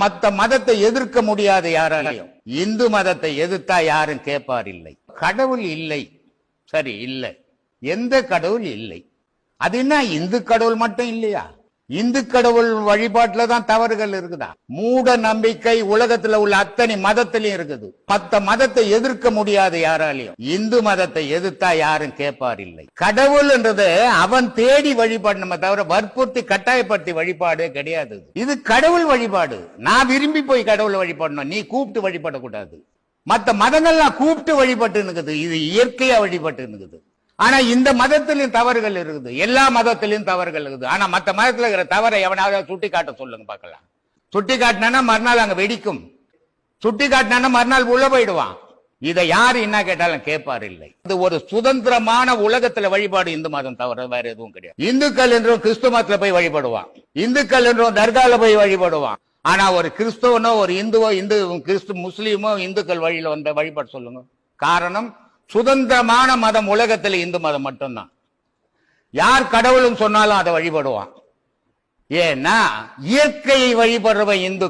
மத்த மதத்தை எதிர்க்க முடியாது யாராலையும். இந்து மதத்தை எதிர்த்தா யாரும் கேட்பார் இல்லை. கடவுள் இல்லை. சரி இல்லை. எந்த கடவுள் இல்லை? அது என்ன இந்து கடவுள் மட்டும் இல்லையா? இந்து கடவுள் வழிபாட்டுல தான் தவறுகள் இருக்குதா? மூட நம்பிக்கை உலகத்துல உள்ள அத்தனை மதத்திலையும் இருக்குது. மத்த மதத்தை எதிர்க்க முடியாது யாராலையும். இந்து மதத்தை எதிர்த்தா யாரும் கேட்பார் இல்லை கடவுள்ன்றது அவன் தேடி வழிபாடு நம்ம தவிர வற்புறுத்தி கட்டாயப்படுத்தி வழிபாடு கிடையாது இது. கடவுள் வழிபாடு. நான் விரும்பி போய் கடவுள் வழிபடணும். நீ கூப்பிட்டு வழிபடக்கூடாது. மத்த மதங்கள்லாம் கூப்பிட்டு வழிபட்டு இருக்குது இது இயற்கையா வழிபட்டு இருக்குது ஆனா இந்த மதத்திலையும் தவறுகள் இருக்குது. எல்லா மதத்திலையும் தவறுகள் இருக்குது. ஆனா மத்த மதத்துல இருக்கிற தவறை எவனாவது சுட்டி காட்ட சொல்லுங்க பார்க்கலாம். சுட்டி காட்டினா மறுநாள் அங்க வெடிக்கும். சுட்டி காட்டினா மறுநாள் உள்ள போயிடுவான். இதை யாரு என்ன கேட்டாலும் கேட்பார் இல்லை. இது ஒரு சுதந்திரமான உலகத்துல வழிபாடு இந்து மதம் தவிர வேற எதுவும் கிடையாது. இந்துக்கள் என்றும் கிறிஸ்துவ மதத்துல போய் வழிபடுவான். இந்துக்கள் என்றும் தர்கால போய் வழிபடுவான். ஆனா ஒரு கிறிஸ்துவனோ ஒரு இந்துவோ இந்து கிறிஸ்து முஸ்லீமோ இந்துக்கள் வழியில வந்த வழிபாடு சொல்லுங்க. காரணம் சுதந்திரமான மதம் உலகத்தில் இந்து மதம் மட்டும்தான். யார் கடவுளும் சொன்னாலும் அதை வழிபடுவான். ஏன்னா இயற்கையை வழிபடுறவன் இந்து